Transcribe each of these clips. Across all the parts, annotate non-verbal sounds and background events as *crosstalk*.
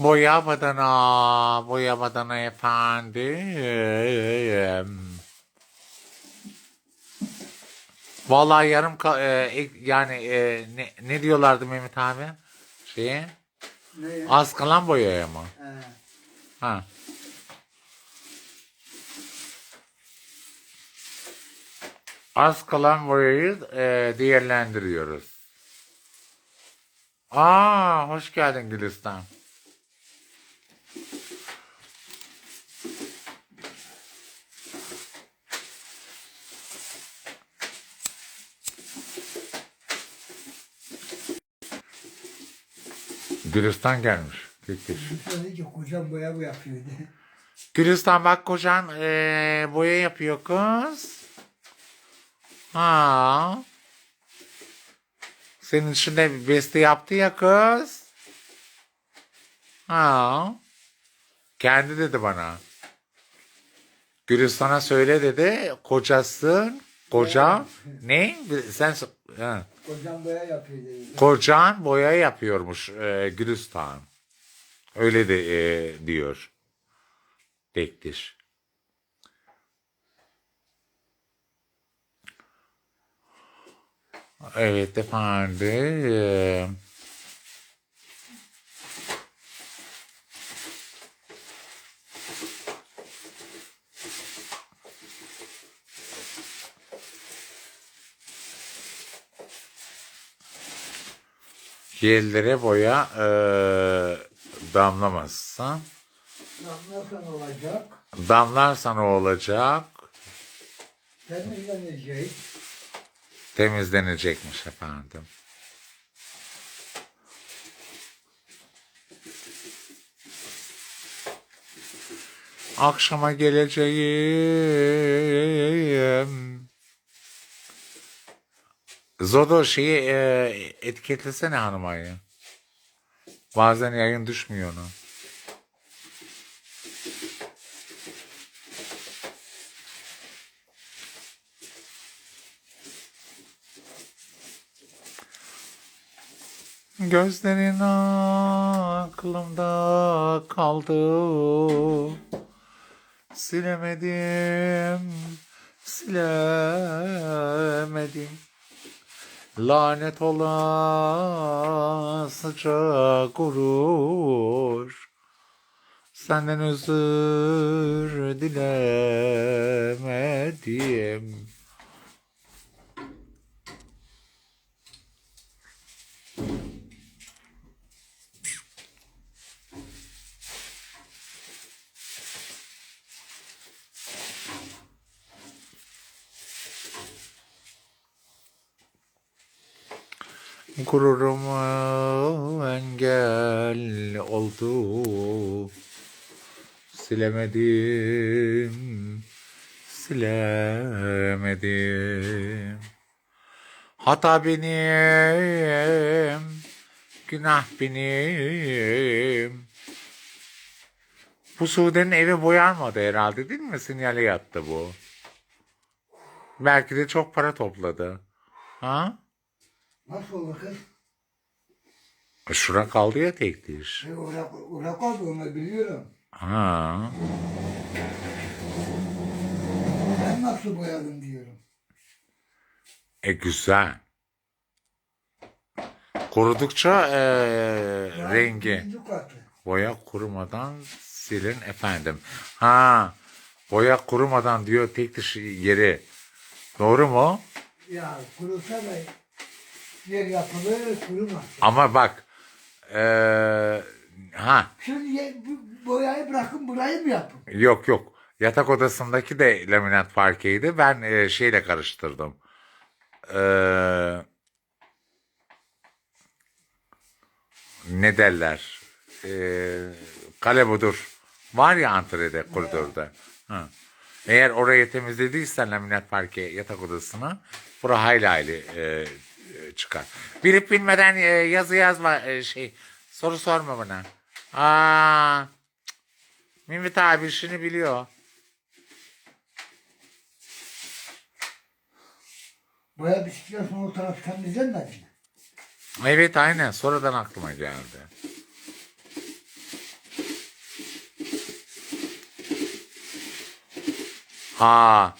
Boya badana, boya badana efendim. Vallahi yarım ka- e, ek- yani e, ne, ne diyorlardı Mehmet abi? Şeye? Ne? Az kalan boyaya mı? He. Ha. Az kalan boyayı e, değerlendiriyoruz. Aa, hoş geldin Gülistan. Gülistan gelmiş. Peki. Dedi ki kocam boya bu yapıyordu. *laughs* Gülistan bak kocan eee, boya yapıyor kız. Ha. Senin için de bir beste yaptı ya kız. Ha. Kendi dedi bana. Gülistan'a söyle dedi. Kocasın. Koca. ne? Sen ha. Kocam boya yapıyor dedi. Kocan boya yapıyormuş eee Gülistan. Öyle de eee, diyor. Bektir. Evet efendim. Yerlere boya eee damlamazsa Nasıl olacak? damlarsa ne olacak? Temizlenecek. Temizlenecekmiş efendim. Akşama geleceğim. Zodo şeyi e, etiketlesene hanımayı. Bazen yayın düşmüyor ona. Gözlerin aklımda kaldı. Silemedim, silemedim. Lanet olasıca gurur. Senden özür dilemedim. Gururuma engel oldu. Silemedim, silemedim. Hata benim, günah benim. Bu Sude'nin evi boyanmadı herhalde değil mi? Sinyale yattı bu. Belki de çok para topladı. Ha? Nasıl olur kız? E, Şura kaldı ya tek diş. E, Uğrak, uğrak oldu onu biliyorum. Ha. Ben nasıl boyadım diyorum. E güzel. Kurudukça e, Ya, rengi. Boya kurumadan silin efendim. Ha. Boya kurumadan diyor tek diş yeri. Doğru mu? Ya kurusa da yer yapılır kurumaz. Ama bak. E, ha. Şimdi ye- bu boyayı bırakın burayı mı yapın? Yok yok. Yatak odasındaki de laminat parkeydi. Ben e, şeyle karıştırdım. Ee, ne derler? Ee, kale budur. Var ya antrede koridorda. Ha. Eğer orayı temizlediysen laminat parke yatak odasını bura hayli hayli e, e, çıkar. Bilip bilmeden e, yazı yazma e, şey. Soru sorma bana. Aa, Mimit abi işini biliyor. Buraya bisiklet sonra tarafı temizlenmedi mi? Evet aynen sonradan aklıma geldi. Ha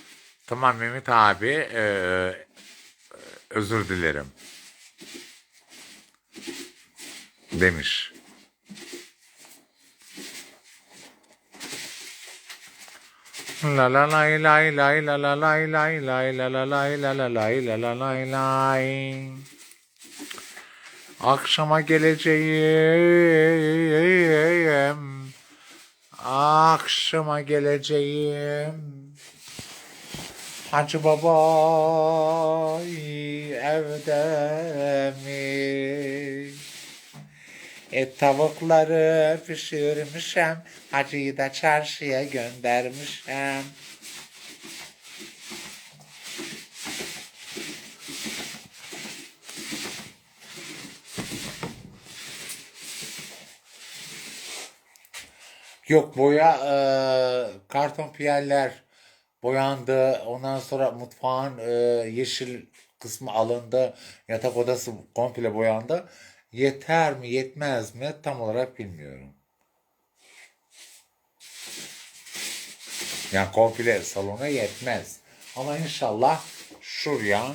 tamam Mehmet abi e, özür dilerim. Demiş. La la lay lay la la lay lay lay la la lay la la lay la la lay lay. Akşama geleceğim. Akşama geleceğim. Hacı baba evde mi? E tavukları pişirmişim. Hacıyı da çarşıya göndermişim. Yok boya e, karton piyeller boyandı. Ondan sonra mutfağın e, yeşil kısmı alındı. Yatak odası komple boyandı. Yeter mi yetmez mi tam olarak bilmiyorum. Yani komple salona yetmez. Ama inşallah şuraya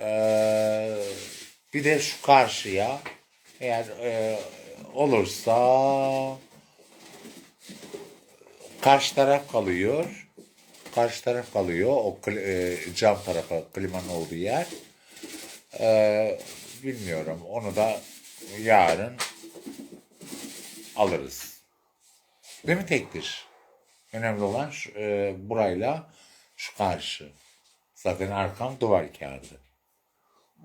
e, bir de şu karşıya eğer e, olursa karşı taraf kalıyor. Karşı taraf kalıyor. O e, cam tarafı klimanın olduğu yer. E, bilmiyorum. Onu da yarın alırız. Değil mi tektir? Önemli olan şu, e, burayla şu karşı. Zaten arkam duvar kağıdı.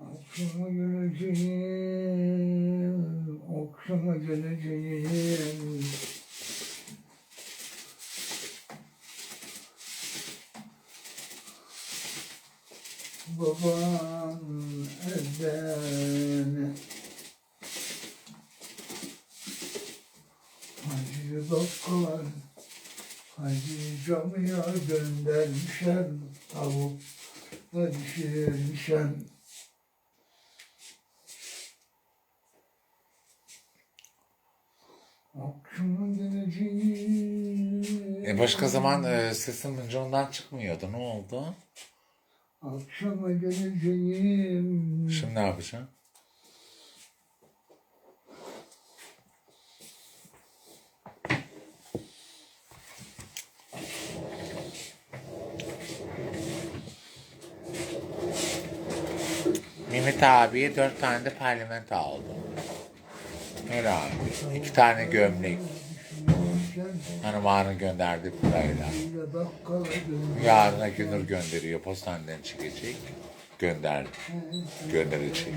Akşama geleceğim, akşama geleceğim. Babam evden Hacı bakkal Hacı camıya göndermişem Tavuk da pişirmişem Akşama geleceğim E başka zaman e, sesin mıncondan çıkmıyordu. Ne oldu? Akşama geleceğim Şimdi ne yapacaksın? Mehmet abiye dört tane de parlamento aldım. Öyle abi. İki tane gömlek. Hanım gönderdi parayla. Gönder Yarına Günür gönderiyor. Postaneden çıkacak. Gönderdi. Gönderecek.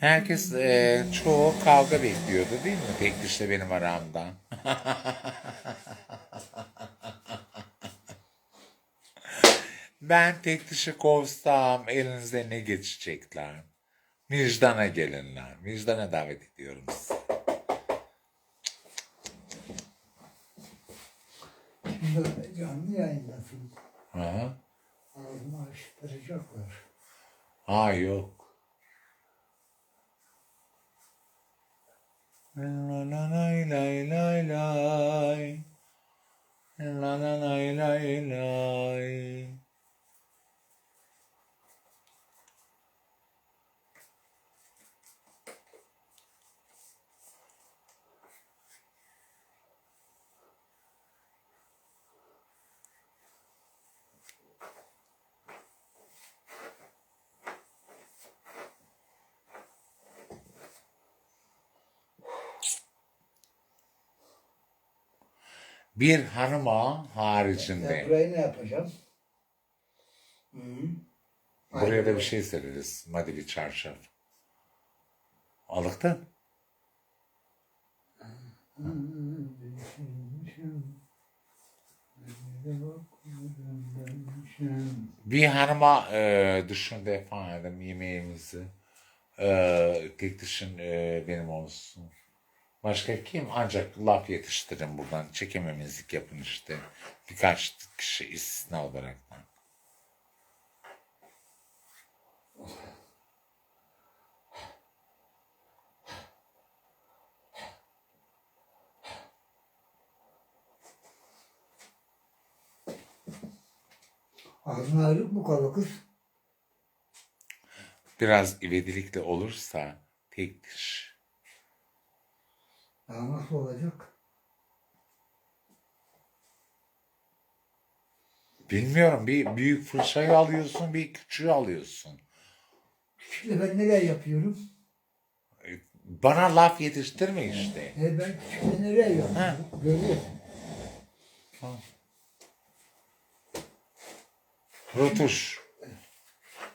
Herkes e, çoğu kavga bekliyordu değil mi? Tek dişle benim aramda. *laughs* ben tek dişi kovsam elinize ne geçecekler? Vicdana gelinler. Vicdana davet ediyorum sizi. Şimdi canlı yayındasın. Hı? Ağzımı açtıracaklar. Ha yok. La la lay lay lay lay. La la lay lay lay. Bir hanıma haricinde. Ben burayı ne yapacağım? Hı -hı. Buraya da bir şey sereriz. Maddi çarşaf. Alıktın. Bir hanıma e, düşündü efendim yemeğimizi. E, tek dişin e, benim olsun. Başka kim? Ancak laf yetiştirin buradan. Çekememizlik yapın işte. Birkaç kişi istisna olarak. Ağzına ayrık mı kalır kız? Biraz ivedilikle olursa tek diş. Daha nasıl olacak? Bilmiyorum bir büyük fırçayı alıyorsun bir küçüğü alıyorsun. Şimdi ben neler yapıyorum? Bana laf yetiştirme işte. E ben küçükte neler yapıyorum? Görüyorsun. Rutuş.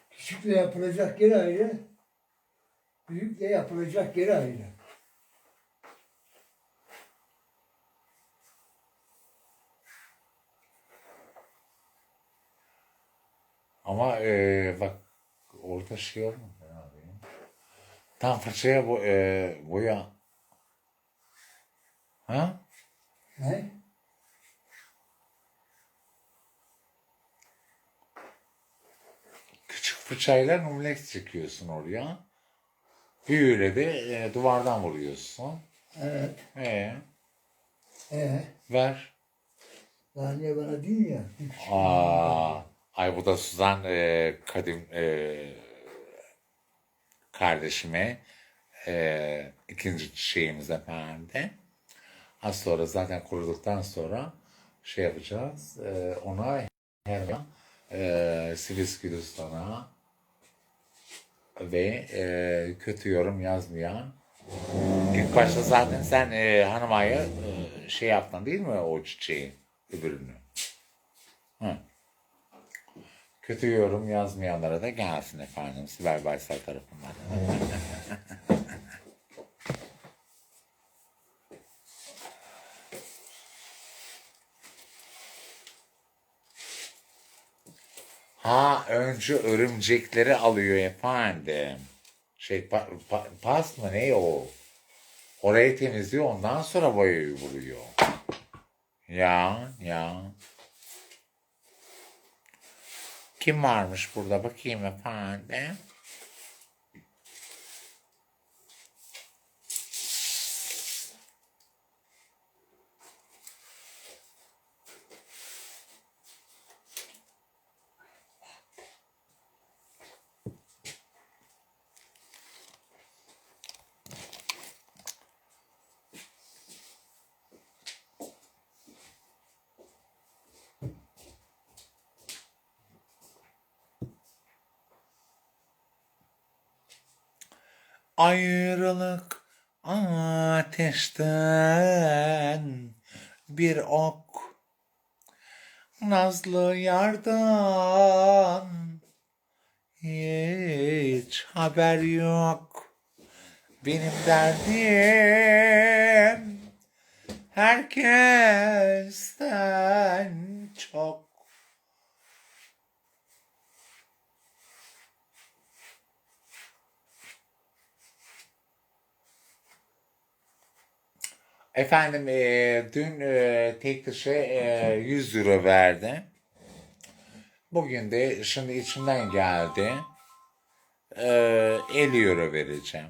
Küçükle yapılacak yer ayrı. Büyükle yapılacak yer ayrı. Ama eee, bak orada şey olmadı abi. Tam fırçaya bo eee, boya. Ha? Ne? Küçük fırçayla numlex çekiyorsun oraya. Büyüğüyle de eee, duvardan vuruyorsun. Evet. Ee, E ver. daha niye bana değil ya? Bir küçük- Aa, ay bu da Suzan eee, Kadim eee, kardeşime eee, ikinci şeyimiz efendim. Az sonra zaten kuruduktan sonra şey yapacağız. eee, ona hemen eee Sivriskülüstan'a ve eee, kötü yorum yazmayan İlk başta zaten sen eee hanımaya eee, şey yaptın değil mi o çiçeği öbürünü? Hı. Kötü yorum yazmayanlara da gelsin efendim Sibel Baysal tarafından. *laughs* ha önce örümcekleri alıyor efendim. Şey pa- pa- pas mı ne o? Orayı temizliyor ondan sonra boyayı vuruyor. Ya ya. Kim varmış burada bakayım efendim. Ayrılık ateşten bir ok. Nazlı yardan hiç haber yok. Benim derdim herkesten çok Efendim eee, dün eee, tek dışı eee, 100 euro verdi. Bugün de şimdi içimden geldi. Eee 50 euro vereceğim.